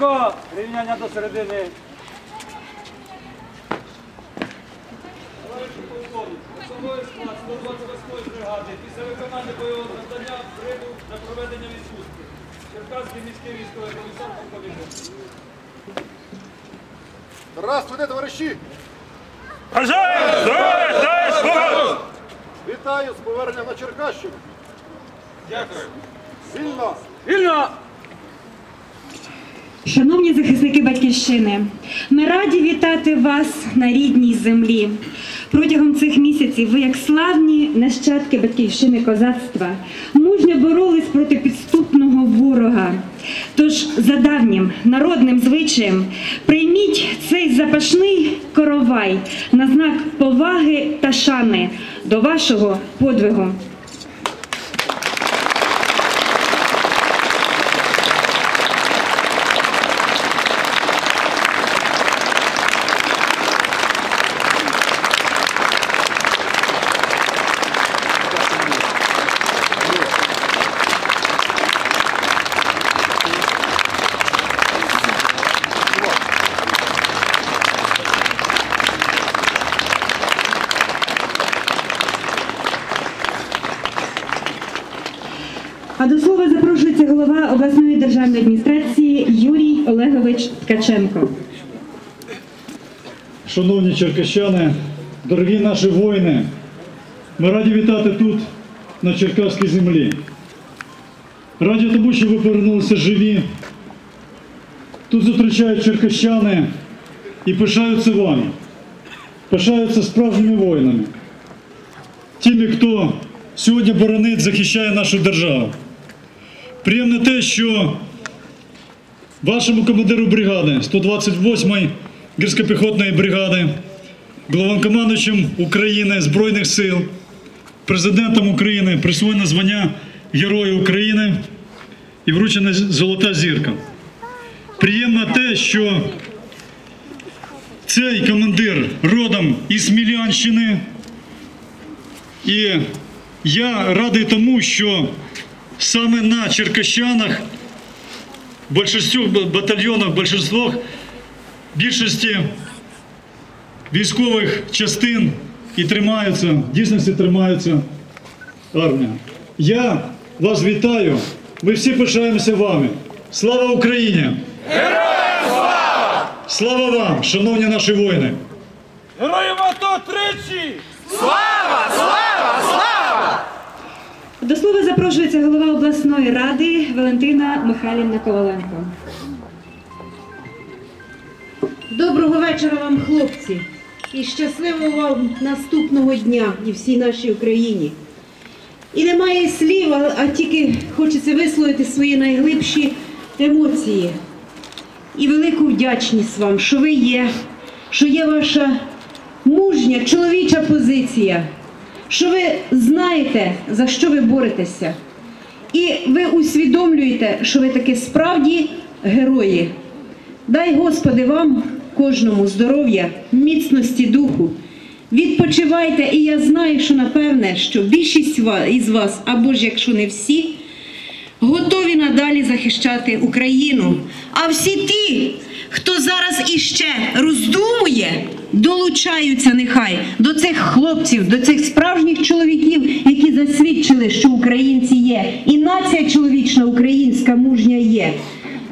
Струнко! Рівняння до середини. Особовий склад 128 бригади після виконання бойового завдання прибув для проведення відпустки. Черкаський міський військовий комісар полковник. Здравствуйте, товариші! Вітаю з поверненням на Черкащину! Дякую. Вільно! Вільно! Шановні захисники батьківщини, ми раді вітати вас на рідній землі. Протягом цих місяців ви, як славні нащадки батьківщини козацтва, мужньо боролись проти підступного ворога. Тож, за давнім народним звичаєм, прийміть цей запашний коровай на знак поваги та шани до вашого подвигу. А до слова голова обласної державної адміністрації Юрій Олегович Ткаченко. Шановні черкащани, дорогі наші воїни, ми раді вітати тут, на Черкаській землі. Раді тому, що ви повернулися живі. Тут зустрічають черкащани і пишаються вами, пишаються справжніми воїнами, тими, хто сьогодні боронить, захищає нашу державу. Приємно те, що вашому командиру бригади 128-ї гірсько-піхотної бригади, головнокомандуючим України Збройних сил, президентом України присвоєно звання Героя України і вручена Золота зірка. Приємно те, що цей командир родом із Смілянщини, і я радий тому, що саме на Черкащанах в батальйонах, в більшості військових частин і тримаються, в дійсності тримаються армія. Я вас вітаю. Ми всі пишаємося вами. Слава Україні! Героям слава! Слава вам, шановні наші воїни! Героям АТО тричі! До слова запрошується голова обласної ради Валентина Михайлівна Коваленко. Доброго вечора вам, хлопці, і щасливого вам наступного дня і всій нашій Україні. І немає слів, а, тільки хочеться висловити свої найглибші емоції і велику вдячність вам, що ви є, що є ваша мужня чоловіча позиція, що ви знаєте, за що ви боретеся. І ви усвідомлюєте, що ви таки справді герої. Дай Господи вам кожному здоров'я, міцності духу. Відпочивайте, і я знаю, що напевне, що більшість із вас, або ж якщо не всі, готові надалі захищати Україну. А всі ті, іще роздумує, долучаються нехай до цих хлопців, до цих справжніх чоловіків, які засвідчили, що українці є, і нація чоловічна українська мужня є.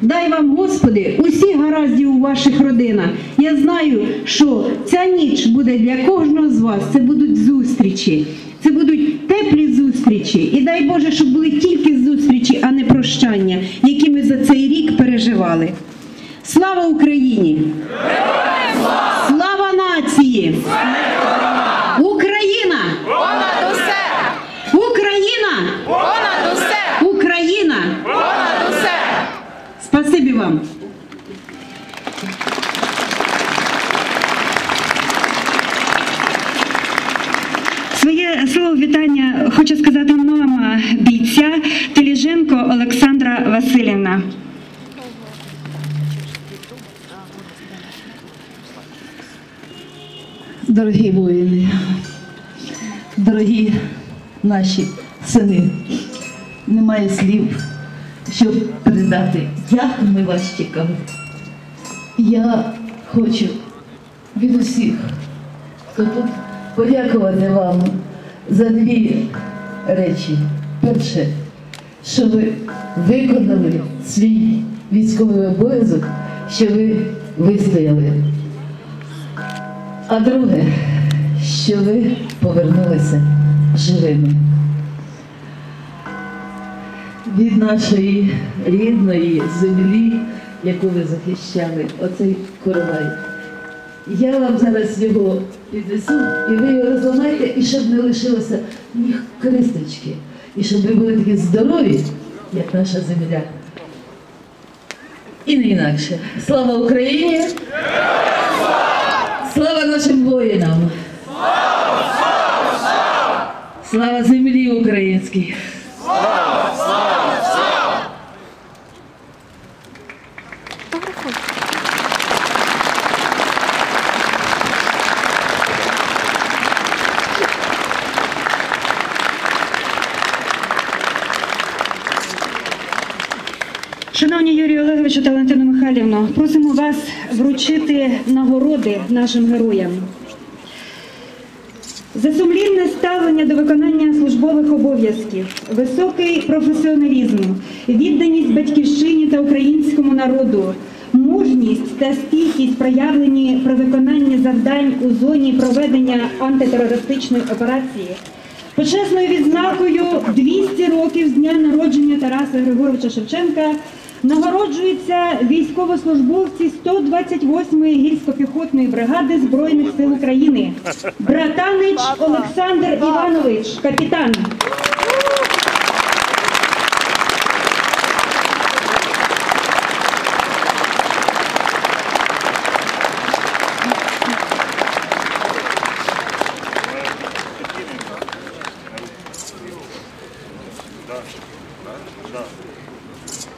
Дай вам, Господи, усі гараздів у ваших родинах. Я знаю, що ця ніч буде для кожного з вас. Це будуть зустрічі, це будуть теплі зустрічі. І дай Боже, щоб були тільки зустрічі, а не прощання, які ми за цей рік переживали. Слава Україні! Слава нації! Україна! Понад усе! Україна! Понад усе! Україна! Понад усе! Спасибі вам! Своє слово вітання хочу сказати мама бійця Теліженко Олександра Васильівна. Дорогі воїни, дорогі наші сини, немає слів, щоб передати, як ми вас чекали. Я хочу від усіх, подякувати вам за дві речі. Перше, що ви виконали свій військовий обов'язок, що ви вистояли. А друге, що ви повернулися живими. Від нашої рідної землі, яку ви захищали, оцей коровай. Я вам зараз його піднесу, і ви його розламаєте, і щоб не лишилося ні користочки. І щоб ви були такі здорові, як наша земля. І не інакше. Слава Україні! Слава нашим воїнам! Слава землі українській! Шановні Михайлівну, просимо вас вручити нагороди нашим героям. За сумлінне ставлення до виконання службових обов'язків, високий професіоналізм, відданість батьківщині та українському народу, мужність та стійкість проявлені при виконанні завдань у зоні проведення антитерористичної операції. Почесною відзнакою 200 років з дня народження Тараса Григоровича Шевченка нагороджуються військовослужбовці 128-ї гірсько-піхотної бригади Збройних сил України. Братанич Олександр Іванович, капітан.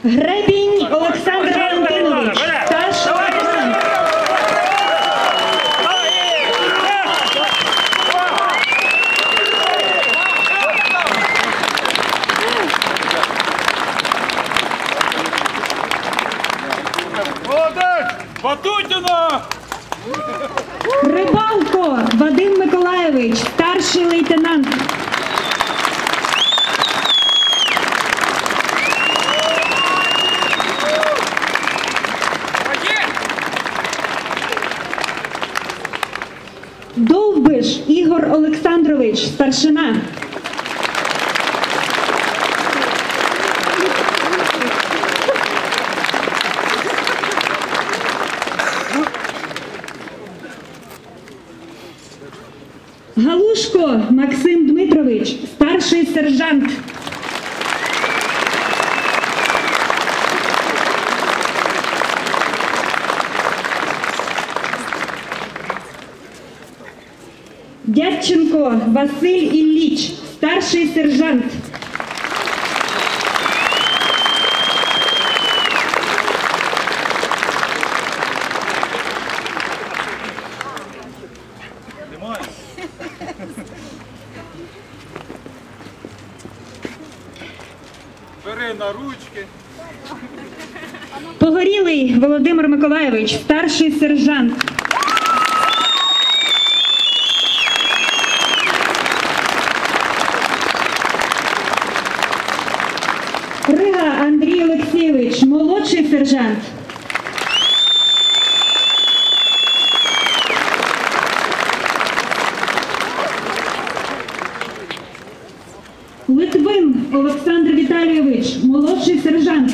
Гребінь Олександр Валентинович! Батутіна! Рибалко Вадим Миколаєвич, старший лейтенант. Довбиш Ігор Олександрович, старшина. Галушко Максим Дмитрович, старший сержант. Дядченко Василь Ілліч, старший сержант. Бери на ручки. Погорілий Володимир Миколаєвич, старший сержант. Рига Андрій Олексійович, молодший сержант. Литвин Олександр Віталійович, молодший сержант.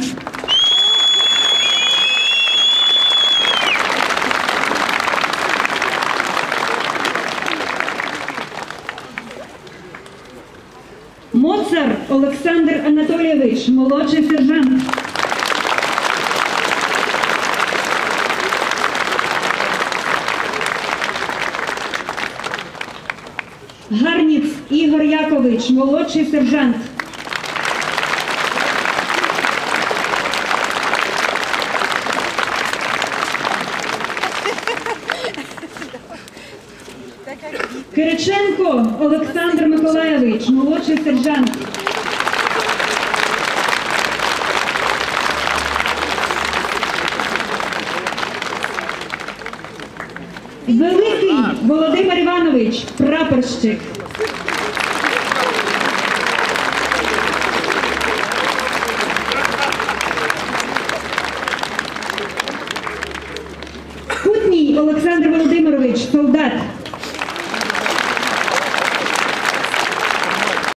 Олександр Анатолійович, молодший сержант. Гарніц Ігор Якович, молодший сержант. Кириченко Олександр Миколаєвич, молодший сержант. Великий Володимир Іванович, прапорщик.